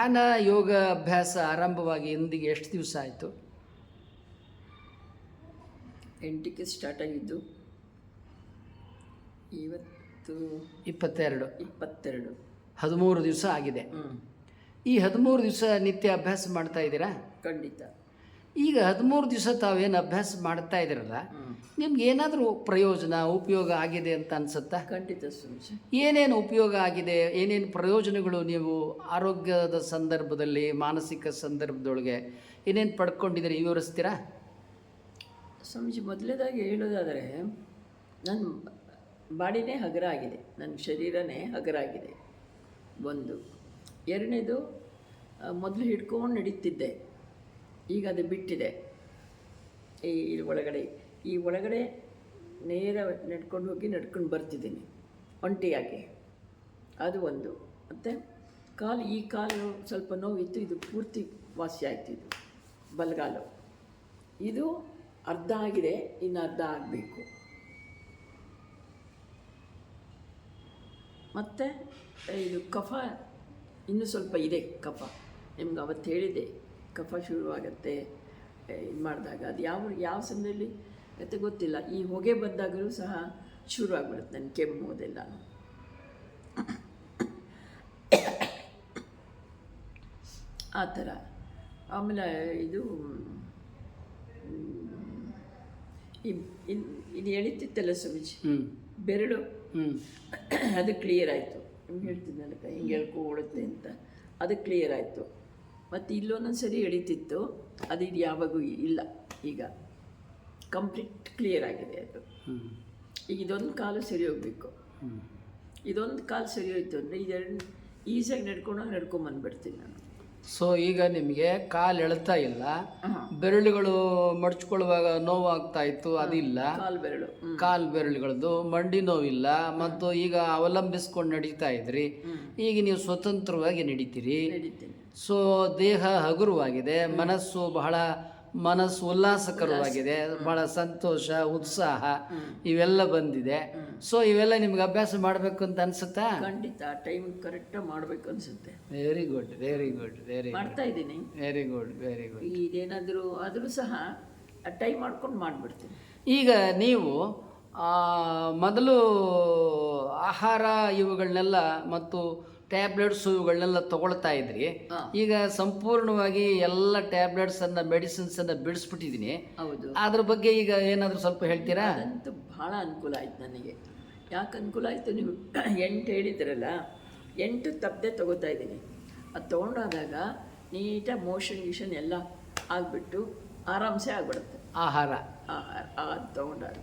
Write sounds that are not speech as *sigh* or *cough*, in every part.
ಧ್ಯಾನ ಯೋಗ ಅಭ್ಯಾಸ ಆರಂಭವಾಗಿ ಇಂದಿಗೆ ಎಷ್ಟು ದಿವಸ ಆಯಿತು? ಎಂಟಕ್ಕೆ ಸ್ಟಾರ್ಟ್ ಆಗಿದ್ದು ಇವತ್ತು ಇಪ್ಪತ್ತೆರಡು. ಇಪ್ಪತ್ತೆರಡು. ಹದಿಮೂರು ದಿವಸ ಆಗಿದೆ. ಈ ಹದಿಮೂರು ದಿವಸ ನಿತ್ಯ ಅಭ್ಯಾಸ ಮಾಡ್ತಾ ಇದ್ದೀರಾ? ಖಂಡಿತ. ಈಗ ಹದಿಮೂರು ದಿವಸ ತಾವೇನು ಅಭ್ಯಾಸ ಮಾಡ್ತಾ ಇದ್ದೀರಲ್ಲ? ನಿಮ್ಗೆ ಏನಾದರೂ ಪ್ರಯೋಜನ ಉಪಯೋಗ ಆಗಿದೆ ಅಂತ ಅನ್ಸುತ್ತಾ? ಖಂಡಿತ ಸ್ವಾಮೀಜಿ. ಏನೇನು ಉಪಯೋಗ ಆಗಿದೆ? ಏನೇನು ಪ್ರಯೋಜನಗಳು ನೀವು ಆರೋಗ್ಯದ ಸಂದರ್ಭದಲ್ಲಿ ಮಾನಸಿಕ ಸಂದರ್ಭದೊಳಗೆ ಏನೇನು ಪಡ್ಕೊಂಡಿದ್ದೀರಿ ವಿವರಿಸ್ತೀರಾ? ಸ್ವಾಮೀಜಿ ಮೊದಲನೇದಾಗಿ ಹೇಳೋದಾದರೆ ನನ್ನ ಬಾಡಿನೇ ಹಗರ ಆಗಿದೆ. ನನ್ನ ಶರೀರನೇ ಹಗರ ಆಗಿದೆ. ಒಂದು. ಎರಡನೇದು ಮೊದಲು ಹಿಡ್ಕೊಂಡು ನಡೀತಿದ್ದೆ. ಈಗ ಅದು ಬಿಟ್ಟಿದೆ. ಈ ಒಳಗಡೆ ಈ ಒಳಗಡೆ ನೇರ ನಡ್ಕೊಂಡು ಹೋಗಿ ನಡ್ಕೊಂಡು ಬರ್ತಿದ್ದೀನಿ, ಒಂಟಿಯಾಗಿ. ಅದು ಒಂದು. ಮತ್ತು ಕಾಲು, ಈ ಕಾಲು ಸ್ವಲ್ಪ ನೋವಿತ್ತು, ಇದು ಪೂರ್ತಿ ವಾಸಿ ಆಯ್ತು ಇದು, ಬಲಗಾಲು. ಇದು ಅರ್ಧ ಆಗಿದೆ, ಇನ್ನು ಅರ್ಧ ಆಗಬೇಕು. ಮತ್ತು ಇದು ಕಫ ಇನ್ನೂ ಸ್ವಲ್ಪ ಇದೆ, ಕಫ. ನಿಮ್ಗೆ ಅವತ್ತು ಹೇಳಿದೆ ಕಫ ಶುರುವಾಗತ್ತೆ ಇದು ಮಾಡಿದಾಗ ಅದು ಯಾವ ಯಾವ ಸಮಯದಲ್ಲಿ? ಮತ್ತೆ ಗೊತ್ತಿಲ್ಲ. ಈ ಹೊಗೆ ಬಂದಾಗಲೂ ಸಹ ಶುರು ಆಗ್ಬಿಡುತ್ತೆ ನನ್ನ ಕೆಮ್ಮು ಅದೆಲ್ಲ. ಆ ಥರ. ಆಮೇಲೆ ಇದು ಇದು ಎಳಿತಿತ್ತಲ್ಲ ಸ್ವಾಮೀಜಿ? ಹ್ಞೂ ಬೆರಳು. ಹ್ಞೂ ಅದು ಕ್ಲಿಯರ್ ಆಯಿತು. ನಿಮ್ಗೆ ಹೇಳ್ತಿದ್ನಲ್ಲ ಕೈ ಹಿಂಗೆ ಹೇಳ್ಕೊಳುತ್ತೆ ಅಂತ. ಅದು ಕ್ಲಿಯರ್ ಆಯಿತು. ಮತ್ತು ಇಲ್ಲೊಂದೊಂದು ಸರಿ ಎಳಿತಿತ್ತು. ಅದು ಇದು ಯಾವಾಗೂ ಇಲ್ಲ ಈಗ. ಕಂಪ್ಲೀಟ್ ಕ್ಲಿಯರ್ ಆಗಿದೆ ಅದು. ಈಗ ಇದೊಂದು ಕಾಲು ಸರಿ ಹೋಗಬೇಕು. ಇದೊಂದು ಕಾಲು ಸರಿ ಹೋಯ್ತು ಅಂದರೆ ಇದೆರಡು ಈಸಿಯಾಗಿ ನಡ್ಕೊಂಡು ನಡ್ಕೊಂಬಂದ್ಬಿಡ್ತೀನಿ ನಾನು. ಸೊ ಈಗ ನಿಮಗೆ ಕಾಲು ಎಳ್ತಾ ಇಲ್ಲ. ಬೆರಳುಗಳು ಮಡ್ಚ್ಕೊಳ್ಳುವಾಗ ನೋವಾಗ್ತಾ ಇತ್ತು ಅದಿಲ್ಲ. ಕಾಲು ಬೆರಳು. ಕಾಲು ಬೆರಳುಗಳದ್ದು ಮಂಡಿ ನೋವಿಲ್ಲ ಮತ್ತು ಈಗ ಅವಲಂಬಿಸ್ಕೊಂಡು ನಡೀತಾ ಇದ್ರಿ. ಈಗ ನೀವು ಸ್ವತಂತ್ರವಾಗಿ ನಡೀತೀರಿ. ಸೊ ದೇಹ ಹಗುರವಾಗಿದೆ ಮನಸ್ಸು ಬಹಳ ಮನಸ್ಸು ಉಲ್ಲಾಸಕರವಾಗಿದೆ ಬಹಳ ಸಂತೋಷ ಉತ್ಸಾಹ ಇವೆಲ್ಲ ಬಂದಿದೆ. ಸೊ ಇವೆಲ್ಲ ನಿಮ್ಗೆ ಅಭ್ಯಾಸ ಮಾಡಬೇಕು ಅಂತ ಅನ್ಸುತ್ತಾ? ಖಂಡಿತ ಟೈಮ್ ಕರೆಕ್ಟಾಗಿ ಮಾಡಬೇಕು ಅನ್ಸುತ್ತೆ. Very good very good very ಮಾಡ್ತಾ ಇದ್ದೀನಿ. ವೆರಿ ಗುಡ್ ವೆರಿ ಗುಡ್ ಇದೇನಾದರೂ ಆದರೂ ಸಹ ಟೈಮ್ ಮಾಡ್ಕೊಂಡು ಮಾಡಿಬಿಡ್ತೀನಿ. ಈಗ ನೀವು ಮೊದಲು ಆಹಾರ ಇವುಗಳನ್ನೆಲ್ಲ ಮತ್ತು ಟ್ಯಾಬ್ಲೆಟ್ಸ್ ಇವುಗಳನ್ನೆಲ್ಲ ತಗೊಳ್ತಾ ಇದ್ರಿ. ಈಗ ಸಂಪೂರ್ಣವಾಗಿ ಎಲ್ಲ ಮೆಡಿಸಿನ್ಸ್ ಮೆಡಿಸಿನ್ಸನ್ನು ಬಿಡಿಸ್ಬಿಟ್ಟಿದ್ದೀನಿ ಹೌದು. ಅದ್ರ ಬಗ್ಗೆ ಈಗ ಏನಾದರೂ ಸ್ವಲ್ಪ ಹೇಳ್ತೀರಾ? ಅಂತ ಭಾಳ ಅನುಕೂಲ ಆಯ್ತು ನನಗೆ. ಯಾಕೆ ಅನುಕೂಲ ಆಯಿತು ನೀವು *clears throat* ಎಂಟು ಹೇಳಿದ್ರಲ್ಲ ಎಂಟು ತಪ್ಪದೆ ತಗೋತಾ ಇದ್ದೀನಿ. ಅದು ತೊಗೊಂಡಾದಾಗ ನೀಟಾಗಿ ಮೋಷನ್ ಗೀಷನ್ ಎಲ್ಲ ಆಗಿಬಿಟ್ಟು ಆರಾಮ್ಸೆ ಆಗ್ಬಿಡುತ್ತೆ. ಆಹಾರ. ಆಹಾರ ಅದು ತೊಗೊಂಡಾಗ.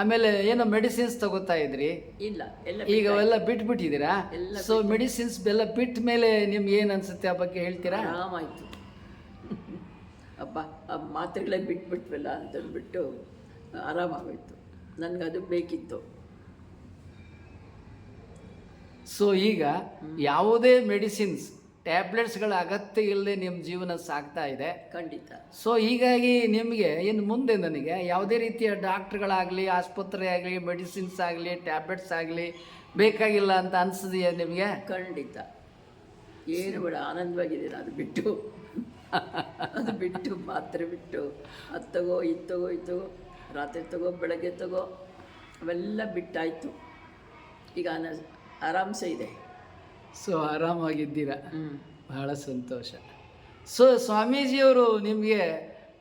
ಆಮೇಲೆ ಏನೋ ಮೆಡಿಸಿನ್ಸ್ ತಗೋತಾ ಇದ್ರಿ? ಇಲ್ಲ ಎಲ್ಲ ಈಗ ಅವೆಲ್ಲ ಬಿಟ್ಬಿಟ್ಟಿದ್ದೀರಾ? ಎಲ್ಲ ಸೊ ಮೆಡಿಸಿನ್ಸ್ ಎಲ್ಲ ಬಿಟ್ಟ ಮೇಲೆ ನಿಮ್ಗೆ ಏನು ಅನ್ಸುತ್ತೆ ಆ ಬಗ್ಗೆ ಹೇಳ್ತೀರಾ? ಆರಾಮಾಯಿತು. ಅಪ್ಪ ಆ ಮಾತ್ರೆಗಳೇ ಬಿಟ್ಬಿಟ್ವಲ್ಲ ಅಂತಂದ್ಬಿಟ್ಟು ಆರಾಮಾಗೋಯ್ತು. ನನಗೆ ಅದು ಬೇಕಿತ್ತು. ಸೊ ಈಗ ಯಾವುದೇ ಮೆಡಿಸಿನ್ಸ್ ಟ್ಯಾಬ್ಲೆಟ್ಸ್ಗಳ ಅಗತ್ಯ ಇಲ್ಲದೆ ನಿಮ್ಮ ಜೀವನ ಸಾಗ್ತಾ ಇದೆ. ಖಂಡಿತ. ಸೊ ಹೀಗಾಗಿ ನಿಮಗೆ ಇನ್ನು ಮುಂದೆ ನನಗೆ ಯಾವುದೇ ರೀತಿಯ ಡಾಕ್ಟ್ರುಗಳಾಗಲಿ ಆಸ್ಪತ್ರೆ ಆಗಲಿ ಮೆಡಿಸಿನ್ಸ್ ಆಗಲಿ ಟ್ಯಾಬ್ಲೆಟ್ಸ್ ಆಗಲಿ ಬೇಕಾಗಿಲ್ಲ ಅಂತ ಅನಿಸಿದೆಯಾ ನಿಮಗೆ? ಖಂಡಿತ. ಏನು ಬೇಡ ಆನಂದವಾಗಿದ್ದೀನಿ ಅದು ಬಿಟ್ಟು. ಅದು ಬಿಟ್ಟು ಮಾತ್ರೆ ಬಿಟ್ಟು. ಅದು ತಗೋ ಇದು ತಗೋ ಇದು ತಗೋ. ರಾತ್ರಿ ತಗೋ ಬೆಳಗ್ಗೆ ತಗೋ. ಅವೆಲ್ಲ ಬಿಟ್ಟಾಯಿತು. ಈಗ ಆರಾಮ್ಸೆ ಇದೆ. ಸೊ ಆರಾಮಾಗಿದ್ದೀರಾ? ಬಹಳ ಸಂತೋಷ. ಸೊ ಸ್ವಾಮೀಜಿಯವರು ನಿಮಗೆ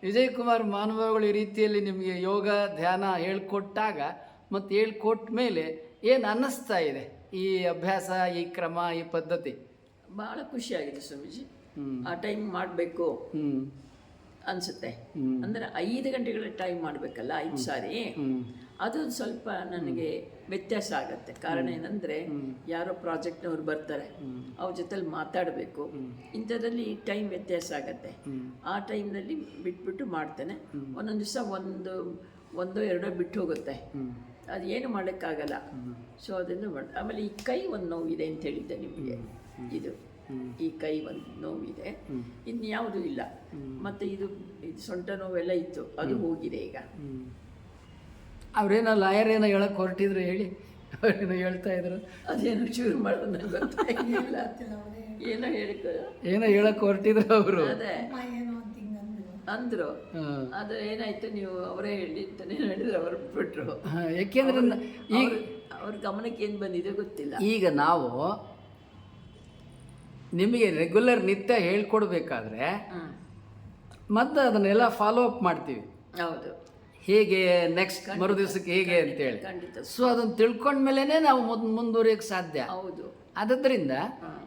ವಿಜಯ್ ಕುಮಾರ್ ಮಾನವಗಳು ಈ ರೀತಿಯಲ್ಲಿ ನಿಮಗೆ ಯೋಗ ಧ್ಯಾನ ಹೇಳ್ಕೊಟ್ಟಾಗ ಮತ್ತು ಹೇಳ್ಕೊಟ್ಟ ಮೇಲೆ ಏನು ಅನ್ನಿಸ್ತಾ ಇದೆ ಈ ಅಭ್ಯಾಸ ಈ ಕ್ರಮ ಈ ಪದ್ಧತಿ? ಭಾಳ ಖುಷಿಯಾಗಿದೆ ಸ್ವಾಮೀಜಿ. ಹ್ಞೂ ಆ ಟೈಮ್ ಮಾಡಬೇಕು ಹ್ಞೂ ಅನಿಸುತ್ತೆ. ಅಂದರೆ ಐದು ಗಂಟೆಗಳ ಟೈಮ್ ಮಾಡಬೇಕಲ್ಲ ಐದು ಸಾರಿ. ಹ್ಞೂ ಅದು ಸ್ವಲ್ಪ ನನಗೆ ವ್ಯತ್ಯಾಸ ಆಗುತ್ತೆ. ಕಾರಣ ಏನಂದರೆ ಯಾರೋ ಪ್ರಾಜೆಕ್ಟ್ನವ್ರು ಬರ್ತಾರೆ. ಅವ್ರ ಜೊತೆಲಿ ಮಾತಾಡಬೇಕು. ಇಂಥದ್ರಲ್ಲಿ ಟೈಮ್ ವ್ಯತ್ಯಾಸ ಆಗುತ್ತೆ. ಆ ಟೈಮ್ನಲ್ಲಿ ಬಿಟ್ಬಿಟ್ಟು ಮಾಡ್ತೇನೆ. ಒಂದೊಂದು ದಿವಸ ಒಂದು ಒಂದೋ ಎರಡೋ ಬಿಟ್ಟು ಹೋಗುತ್ತೆ. ಅದು ಏನು ಮಾಡೋಕ್ಕಾಗಲ್ಲ ಸೊ ಅದನ್ನು ಮಾಡಿ ಆಮೇಲೆ ಈ ಕೈ ಒಂದು ನೋವಿದೆ ಅಂತ ಹೇಳಿದ್ದೆ ನಿಮಗೆ. ಇದು. ಈ ಕೈ ಒಂದು ನೋವಿದೆ. ಇನ್ಯಾವುದೂ ಇಲ್ಲ. ಮತ್ತು ಇದು ಇದು ಸೊಂಟ ನೋವೆಲ್ಲ ಇತ್ತು. ಅದು ಹೋಗಿದೆ ಈಗ. ಅವ್ರೇನೋ ಲಾಯರ್ ಏನೋ ಹೇಳಕ್ಕೆ ಹೊರಟಿದ್ರು ಹೇಳಿ ಅವ್ರೇನೋ ಹೇಳ್ತಾ ಇದ್ರು. ಅದೇನು ಚೂರು ಮಾಡೋದು ಗೊತ್ತಾಗಿಲ್ಲ ಏನೋ ಹೇಳಿಕ ಏನೋ ಹೇಳಕ್ ಹೊರಟಿದ್ರು ಅವರು. ಅದೇ. ಅಂದರು. ಅದು ಏನಾಯ್ತು ನೀವು ಅವರೇ ಹೇಳಿ ಅಂತಾನೆ ಹೇಳಿದ್ರು ಅವ್ರು ಬಿಟ್ರು. ಯಾಕೆಂದ್ರೆ ಈಗ ಅವ್ರ ಗಮನಕ್ಕೆ ಏನು ಬಂದಿದೆ ಗೊತ್ತಿಲ್ಲ. ಈಗ ನಾವು ನಿಮಗೆ ರೆಗ್ಯುಲರ್ ನಿತ್ಯ ಹೇಳ್ಕೊಡ್ಬೇಕಾದ್ರೆ ಮತ್ತೆ ಅದನ್ನೆಲ್ಲ ಫಾಲೋ ಅಪ್ ಮಾಡ್ತೀವಿ. ಹೌದು. ಹೇಗೆ ನೆಕ್ಸ್ಟ್ ಮರು ದಿವಸಕ್ಕೆ ಹೇಗೆ ಅಂತೇಳಿ. ಸೊ ಅದನ್ನು ತಿಳ್ಕೊಂಡ್ಮೇಲೆ ನಾವು ಮುಂದ್ ಮುಂದುವರಿಯಕ್ಕೆ ಸಾಧ್ಯ. ಹೌದು. ಆದ್ದರಿಂದ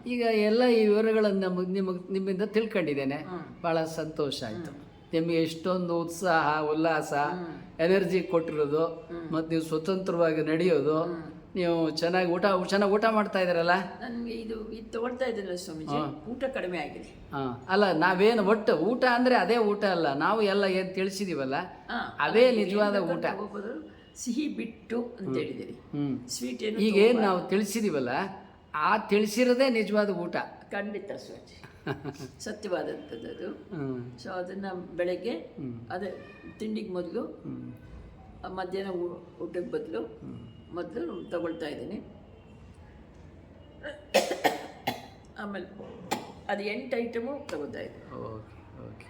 ಈಗ ಎಲ್ಲ ಈ ವಿವರಗಳನ್ನು ನಿಮಗೆ ನಿಮ್ಮಿಂದ ತಿಳ್ಕೊಂಡಿದ್ದೇನೆ. ಭಾಳ ಸಂತೋಷ ಆಯಿತು. ನಿಮಗೆ ಎಷ್ಟೊಂದು ಉತ್ಸಾಹ ಉಲ್ಲಾಸ ಎನರ್ಜಿ ಕೊಟ್ಟಿರೋದು. ಮತ್ತು ನೀವು ಸ್ವತಂತ್ರವಾಗಿ ನಡೆಯೋದು. ನೀವು ಚೆನ್ನಾಗಿ ಊಟ ಚೆನ್ನಾಗಿ ಊಟ ಮಾಡ್ತಾ ಇದ್ದೀರಲ್ಲ? ನನಗೆ ಇದು ಇದು ತೋರ್ತಾ ಇದ್ದಿಲ್ಲ ಸ್ವಾಮೀಜಿ ಊಟ ಕಡಿಮೆ ಆಗಿದೆ. ಹಾಂ. ಅಲ್ಲ ನಾವೇನು ಒಟ್ಟು ಊಟ ಅಂದರೆ ಅದೇ ಊಟ ಅಲ್ಲ ನಾವು ಎಲ್ಲ ಏನು ತಿಳಿಸಿದೀವಲ್ಲ? ಅದೇ ಅವೇ ನಿಜವಾದ ಊಟ. ಸಿಹಿ ಬಿಟ್ಟು ಅಂತ ಹೇಳಿದಿರಿ ಹ್ಞೂ ಸ್ವೀಟ್ ಏನು ಈಗೇನು ನಾವು ತಿಳಿಸಿದೀವಲ್ಲ ಆ ತಿಳಿಸಿರೋದೇ ನಿಜವಾದ ಊಟ. ಖಂಡಿತ ಸ್ವಾಮೀಜಿ. *laughs* ಸತ್ಯವಾದಂಥದ್ದು ಅದು ಸೊ ಅದನ್ನು ಬೆಳಗ್ಗೆ ಅದೇ ತಿಂಡಿಗೆ ಮೊದಲು ಮಧ್ಯಾಹ್ನ ಊಟಕ್ಕೆ ಬದಲು ಮೊದಲು ತಗೊಳ್ತಾ ಇದ್ದೀನಿ. ಆಮೇಲೆ ಅದು ಎಂಟು ಐಟಮು ತಗೋತಾ ಇದ್ದೀನಿ. ಓಕೆ ಓಕೆ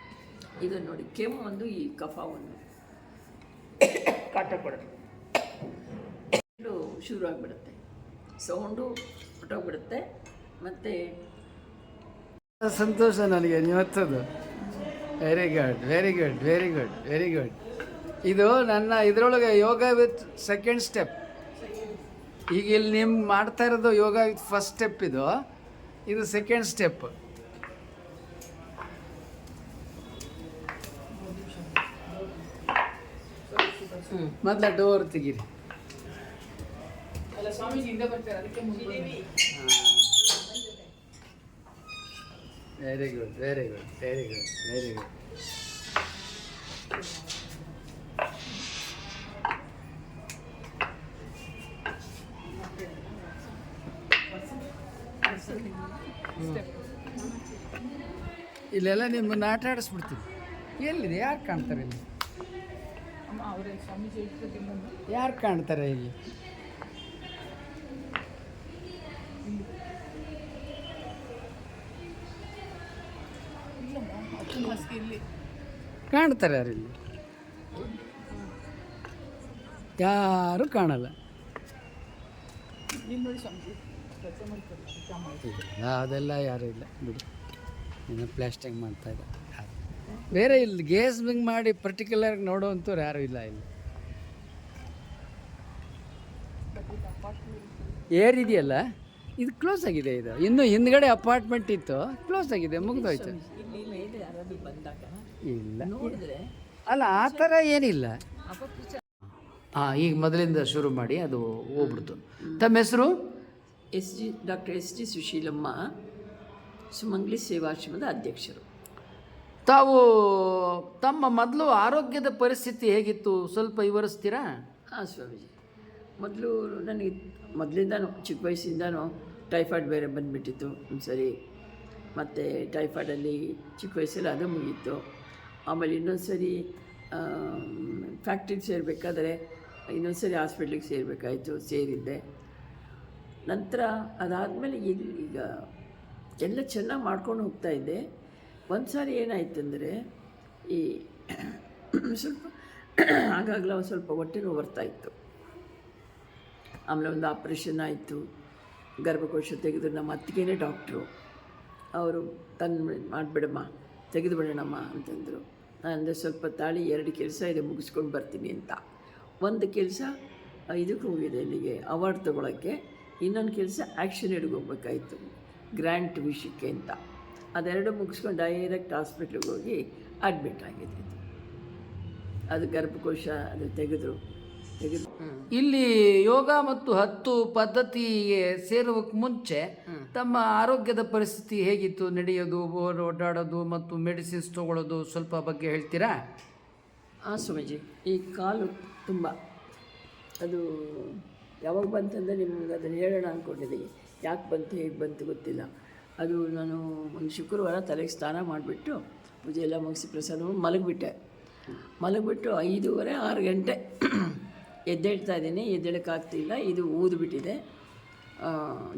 ಇದು ನೋಡಿ ಕೆಮ್ಮು ಒಂದು ಈ ಕಫ ಒಂದು. ಕಾಟ ಕೊಡುತ್ತೆ ಇದು ಶುರು ಆಗಿಬಿಡುತ್ತೆ. ಸೌಂಡು ಹೊಟ್ಟೋಗ್ಬಿಡುತ್ತೆ ಮತ್ತು ಸಂತೋಷ ನನಗೆ ಇವತ್ತದು very good very good very good very good ಇದು ನನ್ನ ಇದರೊಳಗೆ ಯೋಗ ವಿತ್ ಸೆಕೆಂಡ್ ಸ್ಟೆಪ್ ಈಗ ಇಲ್ಲಿ ನಿಮ್ಮ ಮಾಡ್ತಾ ಇರೋದು ಯೋಗ ಫಸ್ಟ್ ಸ್ಟೆಪ್ ಇದು. ಇದು ಸೆಕೆಂಡ್ ಸ್ಟೆಪ್ ಮೊದಲ ಡೋರ್ ತೆಗೀರಿ. Very good very good very good very good ಇಲ್ಲೆಲ್ಲ ನಿಮ್ಮನ್ನು ಆಟ ಆಡಿಸ್ಬಿಡ್ತೀನಿ. ಎಲ್ಲಿದೆ? ಯಾರು ಕಾಣ್ತಾರೆ ಇಲ್ಲಿ? ಯಾರು ಕಾಣ್ತಾರೆ ಇಲ್ಲಿ? ಕಾಣ್ತಾರೆ ಯಾರು ಇಲ್ಲಿ? ಯಾರು ಕಾಣಲ್ಲ. ಅದೆಲ್ಲ ಯಾರು ಇಲ್ಲ. ಬಿಡಿ. ಇನ್ನು ಪ್ಲಾಸ್ಟಿಂಗ್ ಮಾಡ್ತಾ ಇದೆ ಬೇರೆ ಇಲ್ಲಿ ಗೇಸ್ ಬಿಂಗ್ ಮಾಡಿ ಪರ್ಟಿಕ್ಯುಲರ್ ನೋಡೋವಂಥವ್ರು ಯಾರು ಇಲ್ಲ ಇಲ್ಲಿ. ಏರ್ ಇದೆಯಲ್ಲ? ಇದು ಕ್ಲೋಸ್ ಆಗಿದೆ ಇದು. ಇನ್ನು ಹಿಂದ್ಗಡೆ ಅಪಾರ್ಟ್ಮೆಂಟ್ ಇತ್ತು. ಕ್ಲೋಸ್ ಆಗಿದೆ, ಮುಗಿದೋಯ್ತು. ಇಲ್ಲಿ. ಅಲ್ಲ, ಆ ಥರ ಏನಿಲ್ಲ. ಹಾಂ ಈಗ ಮೊದಲಿಂದ ಶುರು ಮಾಡಿ ಅದು ಹೋಗ್ಬಿಡ್ತು. ತಮ್ಮ ಹೆಸರು? S G, doctor S G Sushilamma. Sumangali ಸೇವಾಶ್ರಮದ ಅಧ್ಯಕ್ಷರು. ತಾವು ತಮ್ಮ ಮೊದಲು ಆರೋಗ್ಯದ ಪರಿಸ್ಥಿತಿ ಹೇಗಿತ್ತು? ಸ್ವಲ್ಪ ವಿವರಿಸ್ತೀರಾ ಹಾಂ ಸ್ವಾಮೀಜಿ. ಮೊದಲು ನನಗೆ ಮೊದಲಿಂದನೂ ಚಿಕ್ಕ ವಯಸ್ಸಿಂದನೂ ಟೈಫಾಯ್ಡ್ ಬೇರೆ ಬಂದುಬಿಟ್ಟಿತ್ತು ಒಂದು ಸರಿ ಮತ್ತು ಟೈಫಾಯ್ಡಲ್ಲಿ ಚಿಕ್ಕ ವಯಸ್ಸಲ್ಲಿ ಅದು ಮುಗೀತು. ಆಮೇಲೆ ಇನ್ನೊಂದು ಸರಿ ಫ್ಯಾಕ್ಟ್ರಿಗೆ ಸೇರಬೇಕಾದ್ರೆ ಇನ್ನೊಂದು ಸರಿ ಹಾಸ್ಪಿಟ್ಲಿಗೆ ಸೇರಬೇಕಾಯಿತು ಸೇರಿದ್ದೆ. ನಂತರ ಅದಾದಮೇಲೆ ಇಲ್ಲಿ ಈಗ ಎಲ್ಲ ಚೆನ್ನಾಗಿ ಮಾಡ್ಕೊಂಡು ಹೋಗ್ತಾ ಇದ್ದೆ. ಒಂದು ಸಾರಿ ಏನಾಯ್ತಂದರೆ, ಈ *coughs* ಸ್ವಲ್ಪ *coughs* ಆಗಾಗಲೇ ಒಂದು ಸ್ವಲ್ಪ ಹೊಟ್ಟೆ ನೋವು ಬರ್ತಾಯಿತ್ತು ಆಮೇಲೆ ಒಂದು ಆಪ್ರೇಷನ್ ಆಯಿತು. ಗರ್ಭಕೋಶ ತೆಗೆದು ನಮ್ಮ ಅತ್ತಿಗೆನೇ ಡಾಕ್ಟ್ರು. ಅವರು ತಂದು ಮಾಡಿಬಿಡಮ್ಮ ತೆಗೆದು ಬಿಡೋಣಮ್ಮ ಅಂತಂದರು. ನಾನು ಅಂದೆ ಸ್ವಲ್ಪ ತಾಳಿ ಎರಡು ಕೆಲಸ ಇದೆ, ಮುಗಿಸ್ಕೊಂಡು ಬರ್ತೀನಿ ಅಂತ. ಒಂದು ಕೆಲಸ ಇದಕ್ಕೆ ಹೋಗಿದೆ ಇಲ್ಲಿಗೆ, ಅವಾರ್ಡ್ ತೊಗೊಳಕ್ಕೆ. ಇನ್ನೊಂದು ಕೆಲಸ ಆ್ಯಕ್ಷನ್ ಹೋಗ್ಬೇಕಾಯ್ತು. ಗ್ರ್ಯಾಂಟ್ ವಿಷಯಕ್ಕೆ ಅಂತ. ಅದೆರಡು ಮುಗಿಸ್ಕೊಂಡು ಡೈರೆಕ್ಟ್ ಹಾಸ್ಪಿಟ್ಲಿಗೆ ಹೋಗಿ ಅಡ್ಮಿಟ್ ಆಗಿದ್ದು ಅದು ಗರ್ಭಕೋಶ ಅದು ತೆಗೆದು ತೆಗೆದು ಇಲ್ಲಿ ಯೋಗ ಮತ್ತು ಹತ್ತು ಪದ್ಧತಿಗೆ ಸೇರುವಕ್ಕೆ ಮುಂಚೆ ತಮ್ಮ ಆರೋಗ್ಯದ ಪರಿಸ್ಥಿತಿ ಹೇಗಿತ್ತು? ನಡೆಯೋದು ಓಡಾಡೋದು ಮತ್ತು ಮೆಡಿಸಿನ್ಸ್ ತೊಗೊಳ್ಳೋದು ಸ್ವಲ್ಪ ಬಗ್ಗೆ ಹೇಳ್ತೀರಾ? ಹಾಂ ಸ್ವಾಮೀಜಿ ಈ ಕಾಲು ತುಂಬ. ಅದು ಯಾವಾಗ ಬಂತಂದರೆ ನಿಮ್ಗೆ ಅದನ್ನು ಹೇಳೋಣ ಅಂದ್ಕೊಂಡಿದ್ದೀನಿ ಯಾಕೆ ಬಂತು, ಹೇಗೆ ಬಂತು ಗೊತ್ತಿಲ್ಲ. ಅದು ನಾನು ಒಂದು ಶುಕ್ರವಾರ ತಲೆಗೆ ಸ್ನಾನ ಮಾಡಿಬಿಟ್ಟು ಪೂಜೆ ಎಲ್ಲ ಮುಗಿಸಿ ಪ್ರಸಾದ ಮಲಗಿಬಿಟ್ಟೆ. ಮಲಗಿಬಿಟ್ಟು ಐದೂವರೆ, ಆರು ಗಂಟೆ ಎದ್ದೇಳ್ತಾ ಇದ್ದೀನಿ. ಎದ್ದೇಳಕ್ಕಾಗ್ತಿಲ್ಲ ಇದು ಊದ್ಬಿಟ್ಟಿದೆ.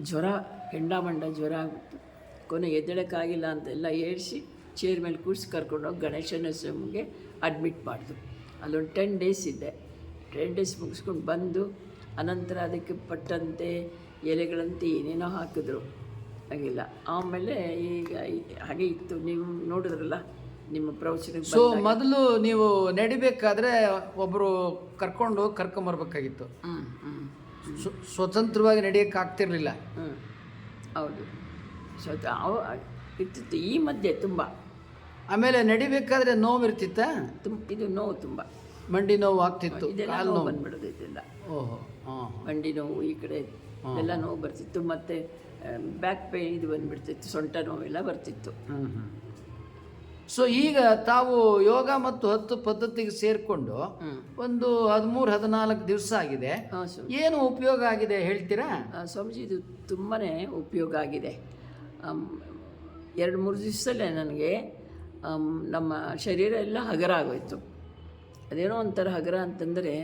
ಜ್ವರ ಹೆಂಡಾಮಂಡ ಜ್ವರ ಆಗ್ಬಿಟ್ಟು ಕೊನೆ ಎದ್ದೇಳೋಕ್ಕಾಗಿಲ್ಲ ಅಂತೆಲ್ಲ ಏಳಿಸಿ ಚೇರ್ ಮೇಲೆ ಕೂರಿಸಿ ಕರ್ಕೊಂಡೋಗಿ ಗಣೇಶನ ಸ್ವಾಮಿಗೆ ಅಡ್ಮಿಟ್ ಮಾಡಿದ್ರು ಅಲ್ಲೊಂದು ಟೆನ್ ಡೇಸ್ ಇದ್ದೆ ಟೆನ್ ಡೇಸ್ ಮುಗಿಸ್ಕೊಂಡು ಬಂದು, ಅನಂತರ ಅದಕ್ಕೆ ಪಟ್ಟಂತೆ ಎಲೆಗಳಂತೆ ಏನೇನೋ ಹಾಕಿದ್ರು. ಆಗಿಲ್ಲ ಆಮೇಲೆ ಈಗ ಹಾಗೆ ಇತ್ತು. ನೀವು ನೋಡಿದ್ರಲ್ಲ ನಿಮ್ಮ ಪ್ರವಚನ ಸೊ ಮೊದಲು ನೀವು ನಡಿಬೇಕಾದ್ರೆ ಒಬ್ಬರು ಕರ್ಕೊಂಡು ಹೋಗಿ ಕರ್ಕೊಂಬರ್ಬೇಕಾಗಿತ್ತು ಹ್ಞೂ ಹ್ಞೂ ಸ್ವತಂತ್ರವಾಗಿ ನಡೆಯಕ್ಕೆ ಆಗ್ತಿರ್ಲಿಲ್ಲ. ಹ್ಞೂ ಹೌದು. ಸ್ವತ ಇರ್ತಿತ್ತು. ಈ ಮಧ್ಯೆ ತುಂಬ. ಆಮೇಲೆ ನಡಿಬೇಕಾದ್ರೆ ನೋವು ಇರ್ತಿತ್ತ? ತುಂಬ ಇದು ನೋವು ತುಂಬ. ಮಂಡಿ ನೋವು ಆಗ್ತಿತ್ತು. ಇದೆಲ್ಲ ನೋವು ಬಂದ್ಬಿಡೋದು ಇದೆಲ್ಲ ಓಹೋ ಹಾಂ. ಮಂಡಿ ನೋವು ಈ ಕಡೆ ಎಲ್ಲ ನೋವು ಬರ್ತಿತ್ತು. ಮತ್ತು ಬ್ಯಾಕ್ ಪೇನ್ ಇದು ಬಂದ್ಬಿಡ್ತಿತ್ತು. ಸೊಂಟ ನೋವೆಲ್ಲ ಬರ್ತಿತ್ತು. ಸೊ ಈಗ ತಾವು ಯೋಗ ಮತ್ತು ಹತ್ತು ಪದ್ಧತಿಗೆ ಸೇರಿಕೊಂಡು ಒಂದು ಹದಿಮೂರು ಹದಿನಾಲ್ಕು ದಿವಸ ಆಗಿದೆ. ಏನು ಉಪಯೋಗ ಆಗಿದೆ ಹೇಳ್ತೀರಾ? ಸ್ವಾಮೀಜಿ ಇದು ತುಂಬಾ ಉಪಯೋಗ ಆಗಿದೆ. ಎರಡು ಮೂರು ದಿವಸದಲ್ಲೇ ನನಗೆ ನಮ್ಮ ಶರೀರ ಎಲ್ಲ ಹಗರ ಆಗೋಯ್ತು. ಅದೇನೋ ಒಂಥರ ಹಗರ ಅಂತಂದರೆ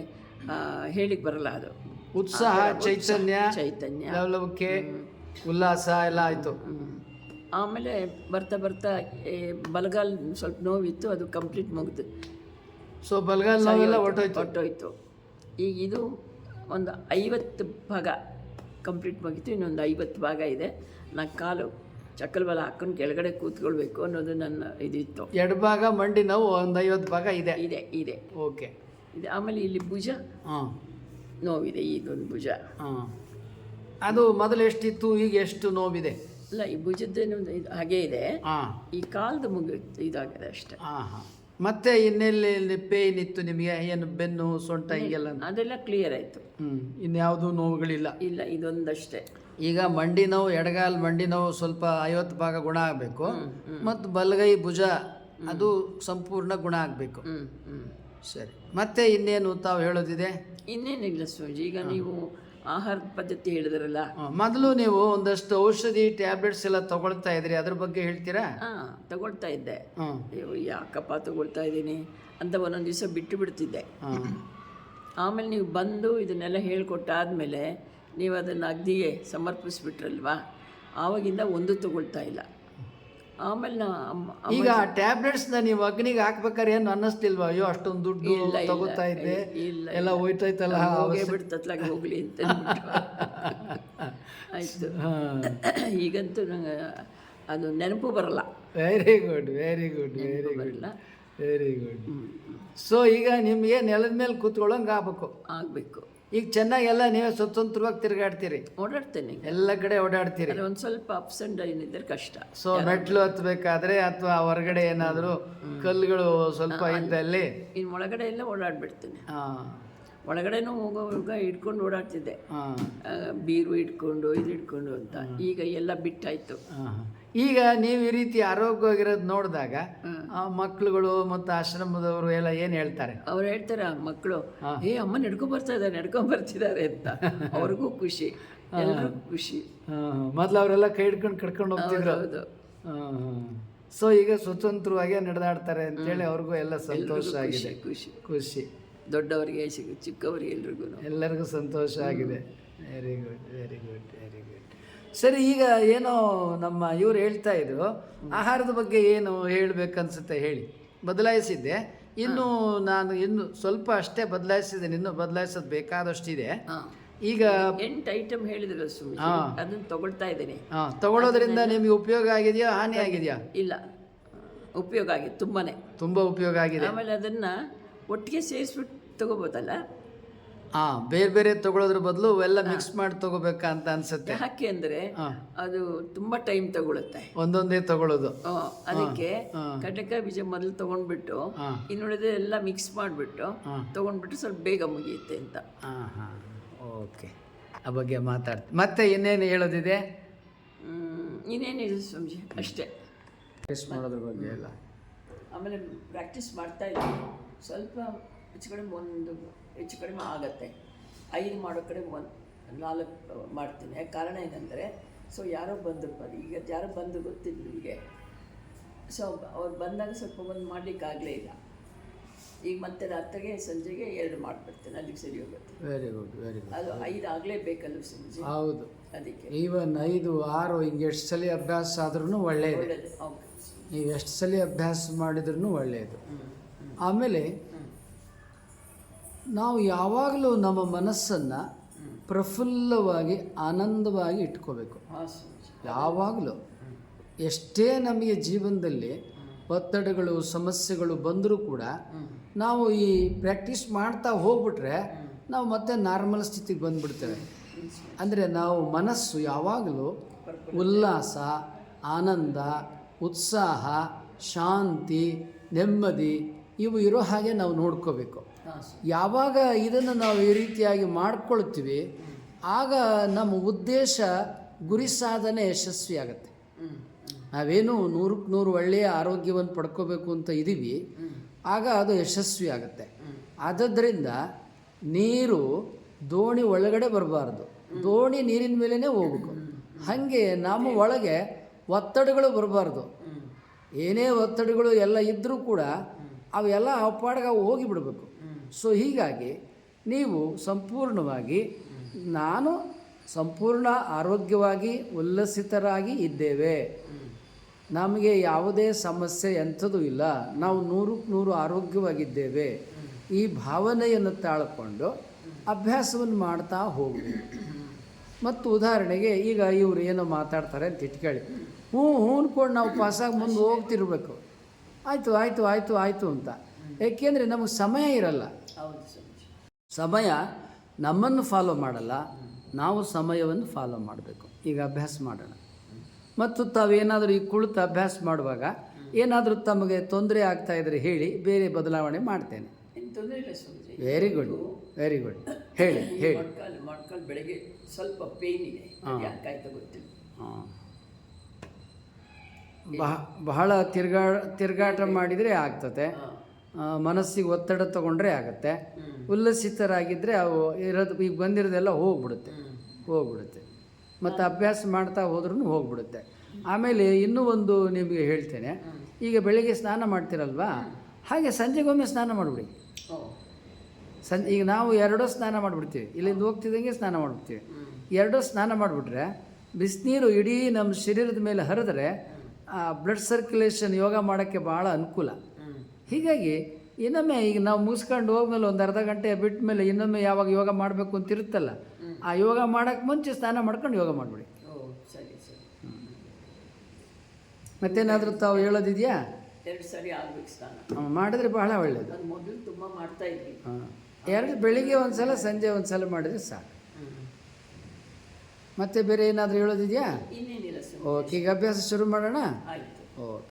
ಹೇಳಿಕ್ಕೆ ಬರಲ್ಲ ಅದು. ಉತ್ಸಾಹ ಚೈತನ್ಯ ಚೈತನ್ಯ. ಲವಲವಿಕೆ ಉಲ್ಲಾಸ ಎಲ್ಲ ಆಯಿತು. ಆಮೇಲೆ ಬರ್ತಾ ಬರ್ತಾ ಬಲಗಾಲ್ ಸ್ವಲ್ಪ ನೋವಿತ್ತು ಅದು ಕಂಪ್ಲೀಟ್ ಮುಗಿದು. ಸೊ ಬಲಗಾಲ್ ನೋವೆಲ್ಲ ಹೊಟ್ಟೋಯ್ತು ಹೊಟ್ಟೋಯ್ತು ಈಗ ಇದು ಒಂದು ಐವತ್ತು ಭಾಗ ಕಂಪ್ಲೀಟ್ ಮುಗಿತು ಇನ್ನೊಂದು ಐವತ್ತು ಭಾಗ ಇದೆ. ನಾ ಕಾಲು ಚಕ್ಕಲ್ ಬಲ ಹಾಕೊಂಡು ಕೆಳಗಡೆ ಕೂತ್ಕೊಳ್ಬೇಕು ಅನ್ನೋದು ನನ್ನ ಇದಿತ್ತು. ಎರಡು ಭಾಗ ಮಂಡಿ ನೋವು ಒಂದು ಐವತ್ತು ಭಾಗ ಇದೆ. ಇದೆ ಇದೆ. ಓಕೆ ಇದೆ. ಆಮೇಲೆ ಇಲ್ಲಿ ಭುಜ. ಹಾಂ. ನೋವಿದೆ ಇದೊಂದು ಭುಜ. ಹಾಂ. ಅದು ಮೊದಲು ಎಷ್ಟಿತ್ತು ಈಗ ಎಷ್ಟು ನೋವಿದೆ? ಅಲ್ಲ ಈ ಭುಜದ್ದೇನು ಇದು ಹಾಗೇ ಇದೆ. ಹಾಂ. ಈ ಕಾಲದ ಮುಗಿ ಇದಾಗಿದೆ ಅಷ್ಟೇ. ಹಾಂ ಹಾಂ. ಮತ್ತೆ ಇನ್ನೆಲ್ಲಿ ಪೇಯ್ನ್ ಇತ್ತು ನಿಮಗೆ? ಏನು ಬೆನ್ನು ಸೊಂಟ ಹೀಗೆಲ್ಲ? ಅದೆಲ್ಲ ಕ್ಲಿಯರ್ ಆಯಿತು. ಹ್ಞೂ ಇನ್ಯಾವುದೂ ನೋವುಗಳಿಲ್ಲ. ಇಲ್ಲ ಇದೊಂದಷ್ಟೇ. ಈಗ ಮಂಡಿ ನೋವು ಎಡಗಾಲ್ ಮಂಡಿ ನೋವು ಸ್ವಲ್ಪ ಐವತ್ತು ಭಾಗ ಗುಣ ಆಗಬೇಕು. ಮತ್ತು ಬಲಗೈ ಭುಜ ಅದು ಸಂಪೂರ್ಣ ಗುಣ ಆಗಬೇಕು. ಸರಿ. ಮತ್ತೆ ಇನ್ನೇನು ತಾವು ಹೇಳೋದಿದೆ? ಇನ್ನೇನಿಲ್ಲ ಸ್ವಾಮೀಜಿ ಈಗ ನೀವು ಆಹಾರ ಪದ್ಧತಿ ಹೇಳಿದ್ರಲ್ಲ. ಮೊದಲು ನೀವು ಒಂದಷ್ಟು ಔಷಧಿ ಟ್ಯಾಬ್ಲೆಟ್ಸ್ ಎಲ್ಲ ತಗೊಳ್ತಾ ಇದ್ರಿ ಅದ್ರ ಬಗ್ಗೆ ಹೇಳ್ತೀರಾ? ಹಾಂ ತಗೊಳ್ತಾ ಇದ್ದೆ. ಅಯ್ಯೋ ಯಾಕಪ್ಪ ತಗೊಳ್ತಾ ಇದ್ದೀನಿ ಅಂತ ಒಂದೊಂದು ದಿವಸ ಬಿಟ್ಟು ಬಿಡ್ತಿದ್ದೆ. ಆಮೇಲೆ ನೀವು ಬಂದು ಇದನ್ನೆಲ್ಲ ಹೇಳ್ಕೊಟ್ಟಾದ್ಮೇಲೆ ನೀವು ಅದನ್ನು ಅಗ್ದಿಗೆ ಸಮರ್ಪಿಸ್ಬಿಟ್ರಲ್ವಾ? ಆವಾಗಿಂದ ಒಂದು ತಗೊಳ್ತಾ ಇಲ್ಲ. ಆಮೇಲೆ ನಾ ಅಮ್ಮ ಅಮ್ಮ- ಈಗ ಟ್ಯಾಬ್ಲೆಟ್ಸ್ನ ನೀವು ಅಗ್ನಿಗೆ ಹಾಕ್ಬೇಕಾದ್ರೆ ಏನು ಅನ್ನಿಸ್ತಿಲ್ವಾ? ಅಯ್ಯೋ ಅಷ್ಟೊಂದು ದುಡ್ಡು ಇಲ್ಲ, ಇಲ್ಲ, ತಗೋತಾ ಇದ್ದೆ. ಇಲ್ಲ, ಎಲ್ಲ ಹೋಯ್ತೈತಲ್ಲ ಹೋಗೇ ಬಿಡ್ತತ್ಲಾಗ ಹೋಗ್ಲಿ ಅಂತ ಅಂದ್ಬಿಟ್ಟು. *laughs* ಆಯ್ತು. ಹಾಂ. ಈಗಂತೂ ನಂಗೆ ಅದು ನೆನಪು ಬರಲ್ಲ. Very good very good very good ಬರಲ್ಲ. ವೆರಿ ಗುಡ್ ಸೊ ಈಗ ನಿಮಗೆ ನೆಲದ ಮೇಲೆ ಕೂತ್ಕೊಳ್ಳೋಂಗೆ ಆಗ್ಬೇಕು. ಆಗಬೇಕು. ಈಗ ಚೆನ್ನಾಗಿ ಎಲ್ಲ ನೀವೇ ಸ್ವತಂತ್ರವಾಗಿ ತಿರುಗಾಡ್ತೀರಿ. ಓಡಾಡ್ತೇನೆ ಎಲ್ಲ ಕಡೆ ಓಡಾಡ್ತೀರಿ. ಒಂದು ಸ್ವಲ್ಪ ಅಪ್ಸ್ ಅಂಡ್ ಡೌನ್ ಇದ್ದರೆ ಕಷ್ಟ. ಸೊ ಮೆಟ್ಲು ಹತ್ಬೇಕಾದ್ರೆ ಅಥವಾ ಹೊರಗಡೆ ಏನಾದರೂ ಕಲ್ಲುಗಳು ಸ್ವಲ್ಪ ಇದ್ದಲ್ಲಿ ಇನ್ನು ಒಳಗಡೆ ಎಲ್ಲ ಓಡಾಡ್ಬಿಡ್ತೇನೆ. ಒಳಗಡೆನೂ ಹೋಗ ಇಟ್ಕೊಂಡು ಓಡಾಡ್ತಿದ್ದೆ. ಬೀರು ಇಟ್ಕೊಂಡು ಇದು ಇಟ್ಕೊಂಡು ಅಂತ. ಈಗ ಎಲ್ಲ ಬಿಟ್ಟಾಯ್ತು. ಹಾಂ. ಈಗ ನೀವು ಈ ರೀತಿ ಆರೋಗ್ಯವಾಗಿರೋದು ನೋಡಿದಾಗ ಮಕ್ಕಳುಗಳು ಮತ್ತು ಆಶ್ರಮದವರು ಎಲ್ಲ ಏನು ಹೇಳ್ತಾರೆ? ಅವ್ರು ಹೇಳ್ತಾರೆ ಮಕ್ಕಳು ಏ ಅಮ್ಮ ನಡ್ಕೊಂಡ್ ಬರ್ತಾ ಇದ್ದಾರೆ ನಡ್ಕೊಂಡ್ ಬರ್ತಿದ್ದಾರೆ ಅಂತ. *laughs* ಅವ್ರಿಗೂ ಖುಷಿ ಖುಷಿ. ಮೊದಲು ಅವರೆಲ್ಲ ಕೈ ಹಿಡ್ಕೊಂಡು ಕಟ್ಕೊಂಡು ಹೋಗ್ತಿದ್ರು. ಹೌದು ಸೊ ಈಗ ಸ್ವತಂತ್ರವಾಗಿ ನಡೆದಾಡ್ತಾರೆ ಅಂತೇಳಿ ಅವ್ರಿಗೂ ಎಲ್ಲ ಸಂತೋಷ ಆಗಿದೆ. ಖುಷಿ. ಖುಷಿ. ದೊಡ್ಡವರಿಗೆ ಚಿಕ್ಕ- ಚಿಕ್ಕವರಿಗೆ ಎಲ್ರಿಗೂ. ಎಲ್ಲರಿಗೂ ಸಂತೋಷ ಆಗಿದೆ. Very good very good very good ಸರಿ ಈಗ ಏನೋ ನಮ್ಮ ಇವ್ರು ಹೇಳ್ತಾ ಇದ್ರು ಆಹಾರದ ಬಗ್ಗೆ ಏನು ಹೇಳಬೇಕನ್ಸುತ್ತೆ ಹೇಳಿ. ಬದಲಾಯಿಸಿದ್ದೆ. ಇನ್ನು ನಾನು ಇನ್ನು ಸ್ವಲ್ಪ ಅಷ್ಟೇ ಬದಲಾಯಿಸಿದ್ದೇನೆ ಇನ್ನು ಬದಲಾಯಿಸೋದು ಬೇಕಾದಷ್ಟಿದೆ. ಈಗ ಎಂಟು ಐಟಮ್ ಹೇಳಿದ್ರಲ್ಲ ಸುಮ್ಮನೆ ಅದನ್ನ ತಗೊಳ್ತಾ ಇದ್ದೀನಿ. ಹಾಂ ತಗೊಳ್ಳೋದ್ರಿಂದ ನಿಮಗೆ ಉಪಯೋಗ ಆಗಿದೆಯಾ ಹಾನಿ ಆಗಿದೆಯಾ? ಇಲ್ಲ. ಉಪಯೋಗ ಆಗಿದೆ ತುಂಬಾನೇ. ತುಂಬ ಉಪಯೋಗ ಆಗಿದೆ. ಆಮೇಲೆ ಅದನ್ನ ಒಟ್ಟಿಗೆ ಸೇರಿಸ್ಬಿಟ್ಟು ತಗೋಬೋದಲ್ಲ? ಹಾಂ ಬೇರೆ ಬೇರೆ ತಗೊಳ್ಳೋದ್ರ ಬದಲು ಎಲ್ಲ ಮಿಕ್ಸ್ ಮಾಡಿ ತಗೋಬೇಕಾ ಅಂತ ಅನ್ಸುತ್ತೆ. ಯಾಕೆ ಅಂದ್ರೆ ಅದು ತುಂಬಾ ಟೈಮ್ ತಗೊಳುತ್ತೆ. ಒಂದೊಂದೇ ತಗೊಳ್ಳೋದು ಅದಕ್ಕೆ ಕಡ್ಲೆಕಾಯಿ ಬೀಜ ಮೊದಲು ತಗೊಂಡ್ಬಿಟ್ಟು ಇನ್ನು ಇನ್ನುಳಿದ ಎಲ್ಲ ಮಿಕ್ಸ್ ಮಾಡಿಬಿಟ್ಟು ತಗೊಂಡ್ಬಿಟ್ಟು ಸ್ವಲ್ಪ ಬೇಗ ಮುಗಿಯುತ್ತೆ ಅಂತ. ಹಾಂ ಹಾಂ. ಓಕೆ ಆ ಬಗ್ಗೆ ಮಾತಾಡ್ತೀನಿ ಮತ್ತೆ ಇನ್ನೇನು ಹೇಳೋದಿದೆ? ಇನ್ನೇನಿದೆ ಸ್ವಾಮೀಜಿ ಅಷ್ಟೇ. ಟೆಸ್ಟ್ ಮಾಡೋದ್ರ ಬಗ್ಗೆ ಎಲ್ಲ. ಆಮೇಲೆ ಪ್ರಾಕ್ಟೀಸ್ ಮಾಡ್ತಾ ಇದ್ದೀನಿ. ಸ್ವಲ್ಪ ಹೆಚ್ಚು ಕಡಿಮೆ ಒಂದು ಹೆಚ್ಚು ಕಡಿಮೆ ಆಗುತ್ತೆ. ಐದು ಮಾಡೋ ಕಡೆ ಒಂದು ನಾಲ್ಕು ಮಾಡ್ತೀನಿ. ಯಾಕೆ ಕಾರಣ ಏನಂದರೆ ಸೊ ಯಾರೋ ಬಂದರು ಬನ್ನಿ. ಈಗ ಯಾರೋ ಬಂದು ಗೊತ್ತಿಲ್ಲ ನಿಮಗೆ. ಸೊ ಅವ್ರು ಬಂದಾಗ ಸ್ವಲ್ಪ ಒಂದು ಮಾಡಲಿಕ್ಕಾಗಲೇ ಇಲ್ಲ. ಈಗ ಮತ್ತೆ ರಾತ್ರಿಗೆ ಸಂಜೆಗೆ ಎರಡು ಮಾಡಿಬಿಡ್ತೇನೆ ಅಲ್ಲಿಗೆ ಸರಿ ಹೋಗುತ್ತೆ. ವೆರಿ ಗುಡ್ ವೆರಿ ಗುಡ್ ಅದು ಐದು ಆಗಲೇಬೇಕಲ್ಲ ಸಂಜೆ? ಹೌದು. ಅದಕ್ಕೆ. ಈವನ್ ಐದು ಆರು ಹಿಂಗೆ ಎಷ್ಟು ಸಲ ಅಭ್ಯಾಸ ಆದ್ರೂ ಒಳ್ಳೆಯದು ನೀವು ಎಷ್ಟು ಸಲ ಅಭ್ಯಾಸ ಮಾಡಿದ್ರೂ ಒಳ್ಳೆಯದು ಆಮೇಲೆ ನಾವು ಯಾವಾಗಲೂ ನಮ್ಮ ಮನಸ್ಸನ್ನು ಪ್ರಫುಲ್ಲವಾಗಿ ಆನಂದವಾಗಿ ಇಟ್ಕೋಬೇಕು. ಯಾವಾಗಲೂ. ಎಷ್ಟೇ ನಮಗೆ ಜೀವನದಲ್ಲಿ ಒತ್ತಡಗಳು ಸಮಸ್ಯೆಗಳು ಬಂದರೂ ಕೂಡ ನಾವು ಈ ಪ್ರಾಕ್ಟೀಸ್ ಮಾಡ್ತಾ ಹೋಗ್ಬಿಟ್ರೆ ನಾವು ಮತ್ತೆ ನಾರ್ಮಲ್ ಸ್ಥಿತಿಗೆ ಬಂದ್ಬಿಡ್ತೇವೆ. ಅಂದರೆ ನಾವು ಮನಸ್ಸು ಯಾವಾಗಲೂ ಉಲ್ಲಾಸ ಆನಂದ ಉತ್ಸಾಹ ಶಾಂತಿ ನೆಮ್ಮದಿ ಇವು ಇರೋ ಹಾಗೆ ನಾವು ನೋಡ್ಕೋಬೇಕು. ಯಾವಾಗ ಇದನ್ನು ನಾವು ಈ ರೀತಿಯಾಗಿ ಮಾಡ್ಕೊಳ್ತೀವಿ, ಆಗ ನಮ್ಮ ಉದ್ದೇಶ ಗುರಿ ಸಾಧನೆ ಯಶಸ್ವಿ ಆಗುತ್ತೆ ನಾವೇನು ನೂರಕ್ಕೆ ನೂರು ಒಳ್ಳೆಯ ಆರೋಗ್ಯವನ್ನು ಪಡ್ಕೋಬೇಕು ಅಂತ ಇದ್ದೀವಿ ಆಗ ಅದು ಯಶಸ್ವಿ ಆಗುತ್ತೆ ಆದ್ದರಿಂದ ನೀರು ದೋಣಿ ಒಳಗಡೆ ಬರಬಾರ್ದು. ದೋಣಿ ನೀರಿನ ಮೇಲೇ ಹೋಗ್ಬೇಕು. ಹಾಗೆ ನಮ್ಮ ಒಳಗೆ ಒತ್ತಡಗಳು ಬರಬಾರ್ದು. ಏನೇ ಒತ್ತಡಗಳು ಎಲ್ಲ ಇದ್ದರೂ ಕೂಡ ಅವೆಲ್ಲ ಅಪ್ಪಾಡ್ಗೆ ಹೋಗಿ ಬಿಡಬೇಕು ಸೊ ಹೀಗಾಗಿ ನೀವು ಸಂಪೂರ್ಣವಾಗಿ, ನಾನು ಸಂಪೂರ್ಣ ಆರೋಗ್ಯವಾಗಿ ಉಲ್ಲಸಿತರಾಗಿ ಇದ್ದೇವೆ. ನಮಗೆ ಯಾವುದೇ ಸಮಸ್ಯೆ ಎಂಥದ್ದು ಇಲ್ಲ. ನಾವು ನೂರಕ್ಕೆ ನೂರು ಆರೋಗ್ಯವಾಗಿದ್ದೇವೆ. ಈ ಭಾವನೆಯನ್ನು ತಾಳ್ಕೊಂಡು ಅಭ್ಯಾಸವನ್ನು ಮಾಡ್ತಾ ಹೋಗಿ. ಮತ್ತು ಉದಾಹರಣೆಗೆ, ಈಗ ಇವರು ಏನೋ ಮಾತಾಡ್ತಾರೆ ಅಂತ ಇಟ್ಕೊಳ್ಳಿ. ಹ್ಞೂ ಹೂನ್ಕೊಂಡು ನಾವು ಪಾಸಾಗಿ ಮುಂದೆ ಹೋಗ್ತಿರ್ಬೇಕು. ಆಯಿತು ಆಯಿತು ಆಯಿತು ಆಯಿತು ಅಂತ. ಏಕೆಂದರೆ ನಮಗೆ ಸಮಯ ಇರಲ್ಲ. ಹೌದು ಸ್ವಾಮೀಜಿ ಸಮಯ ನಮ್ಮನ್ನು ಫಾಲೋ ಮಾಡಲ್ಲ ನಾವು ಸಮಯವನ್ನು ಫಾಲೋ ಮಾಡಬೇಕು. ಈಗ ಅಭ್ಯಾಸ ಮಾಡೋಣ. ಮತ್ತು ತಾವೇನಾದರೂ ಈ ಕುಳಿತು ಅಭ್ಯಾಸ ಮಾಡುವಾಗ ಏನಾದರೂ ತಮಗೆ ತೊಂದರೆ ಆಗ್ತಾ ಇದ್ದರೆ ಹೇಳಿ ಬೇರೆ ಬದಲಾವಣೆ ಮಾಡ್ತೇನೆ. ಏನು ತೊಂದರೆ ಇಲ್ಲ Swamiji. Very good very good ಹೇಳಿ ಹೇಳಿ. ಬೆಳಗ್ಗೆ ಸ್ವಲ್ಪ ಪೇಯ್ನ್ ಇದೆ. ಅದು ಯಾಕಾಯ್ತು ಗೊತ್ತಿಲ್ಲ. ಹಾಂ. ಬಹ ಬಹಳ ತಿರ್ಗಾ ತಿರುಗಾಟ ಮಾಡಿದರೆ ಆಗ್ತದೆ ಮನಸ್ಸಿಗೆ ಒತ್ತಡ ತಗೊಂಡ್ರೆ ಆಗುತ್ತೆ. ಉಲ್ಲಸಿತರಾಗಿದ್ದರೆ ಅವು ಇರೋದು ಈಗ ಬಂದಿರೋದೆಲ್ಲ ಹೋಗ್ಬಿಡುತ್ತೆ. ಹೋಗ್ಬಿಡುತ್ತೆ. ಮತ್ತು ಅಭ್ಯಾಸ ಮಾಡ್ತಾ ಹೋದ್ರೂ ಹೋಗ್ಬಿಡುತ್ತೆ. ಆಮೇಲೆ ಇನ್ನೂ ಒಂದು ನಿಮಗೆ ಹೇಳ್ತೇನೆ. ಈಗ ಬೆಳಿಗ್ಗೆ ಸ್ನಾನ ಮಾಡ್ತೀರಲ್ವಾ? ಹಾಗೆ ಸಂಜೆಗೊಮ್ಮೆ ಸ್ನಾನ ಮಾಡಿಬಿಡಿ. ಸಂಜೆ ಈಗ ನಾವು ಎರಡೋ ಸ್ನಾನ ಮಾಡಿಬಿಡ್ತೀವಿ. ಇಲ್ಲಿಂದ ಹೋಗ್ತಿದ್ದಂಗೆ ಸ್ನಾನ ಮಾಡಿಬಿಡ್ತೀವಿ. ಎರಡೋ ಸ್ನಾನ ಮಾಡಿಬಿಟ್ರೆ ಬಿಸಿನೀರು ಇಡೀ ನಮ್ಮ ಶರೀರದ ಮೇಲೆ ಹರಿದ್ರೆ ಬ್ಲಡ್ ಸರ್ಕ್ಯುಲೇಷನ್ ಯೋಗ ಮಾಡೋಕ್ಕೆ ಭಾಳ ಅನುಕೂಲ. ಹೀಗಾಗಿ ಇನ್ನೊಮ್ಮೆ ಈಗ ನಾವು ಮುಗಿಸ್ಕೊಂಡು ಹೋದ್ಮೇಲೆ ಒಂದು ಅರ್ಧ ಗಂಟೆ ಬಿಟ್ಟ ಮೇಲೆ ಇನ್ನೊಮ್ಮೆ ಯಾವಾಗ ಯೋಗ ಮಾಡಬೇಕು ಅಂತ ಇರುತ್ತಲ್ಲ ಆ ಯೋಗ ಮಾಡೋಕ್ಕೆ ಮುಂಚೆ ಸ್ನಾನ ಮಾಡ್ಕೊಂಡು ಯೋಗ ಮಾಡಿಬಿಡಿ. ಸರಿ ಸರಿ. ಮತ್ತೇನಾದರೂ ತಾವು ಹೇಳೋದಿದೆಯಾ? ಎರಡು ಸರಿ ಆಗ್ಬೇಕು ಸ್ನಾನ. ಮಾಡಿದ್ರೆ ಬಹಳ ಒಳ್ಳೆಯದು ಅದು ಮೊದಲು ತುಂಬ ಮಾಡ್ತಾ ಇದ್ವಿ. ಹಾಂ ಎರಡು ಬೆಳಿಗ್ಗೆ ಒಂದು ಸಲ ಸಂಜೆ ಒಂದು ಸಲ ಮಾಡಿದರೆ ಸಾಕು. ಮತ್ತೆ ಬೇರೆ ಏನಾದರೂ ಹೇಳೋದಿದೆಯಾ? ಇನ್ನೇನಿಲ್ಲ ಸರ್. ಓಕೆ ಈಗ ಅಭ್ಯಾಸ ಶುರು ಮಾಡೋಣ? ಆಯಿತು. ಓಕೆ.